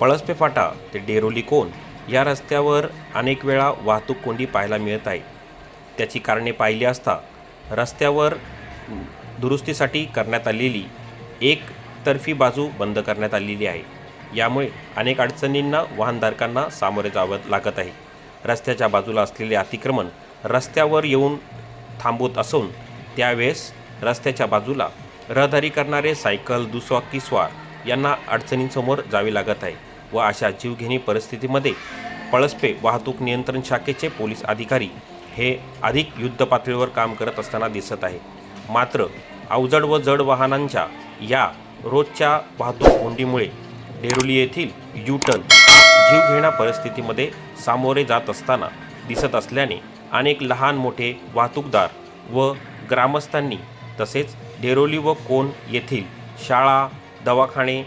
पळसपे फाटा ते डेरोली कोण या रस्त्यावर अनेक वेळा वाहतूक कोंडी पाहायला मिळत आहे. त्याची कारणे पाहिली असता रस्त्यावर दुरुस्तीसाठी करण्यात आलेली एक तर्फी बाजू बंद करण्यात आलेली आहे. यामुळे अनेक अडचणींना वाहनधारकांना सामोरे जावं लागत आहे. रस्त्याच्या बाजूला असलेले अतिक्रमण रस्त्यावर येऊन थांबवत असून त्यावेळेस रस्त्याच्या बाजूला रहदारी करणारे सायकल दुचाकीस्वार यांना अडचणींसमोर जावे लागत आहे. व अशा जीवघेणी परिस्थितीमध्ये पळसपे वाहतूक नियंत्रण शाखेचे पोलीस अधिकारी हे अधिक युद्ध पातळीवर काम करत असताना दिसत आहे. मात्र अवजड व जड वाहनांच्या या रोजच्या वाहतूक कोंडीमुळे डेरोली येथील युटर्न जीवघेणा परिस्थितीमध्ये सामोरे जात असताना दिसत असल्याने अनेक लहान मोठे वाहतूकदार व ग्रामस्थांनी तसेच डेरोली व कोण येथील शाळा दवाखाने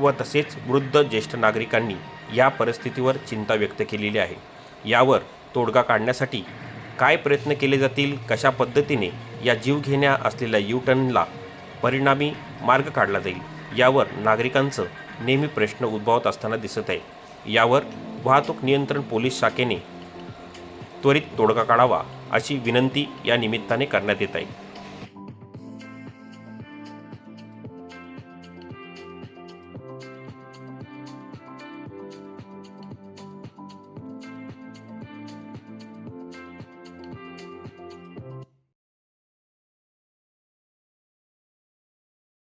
व तसेच वृद्ध ज्येष्ठ नागरिकांनी या परिस्थितीवर चिंता व्यक्त केलेली आहे. यावर तोडगा काढण्यासाठी काय प्रयत्न केले जातील कशा पद्धतीने या जीवघेण्या असलेल्या युटर्नला परिणामी मार्ग काढला जाईल यावर नागरिकांचं नेहमी प्रश्न उद्भवत असताना दिसत आहे. यावर वाहतूक नियंत्रण पोलीस शाखेने त्वरित तोडगा काढावा अशी विनंती या निमित्ताने करण्यात येत आहे.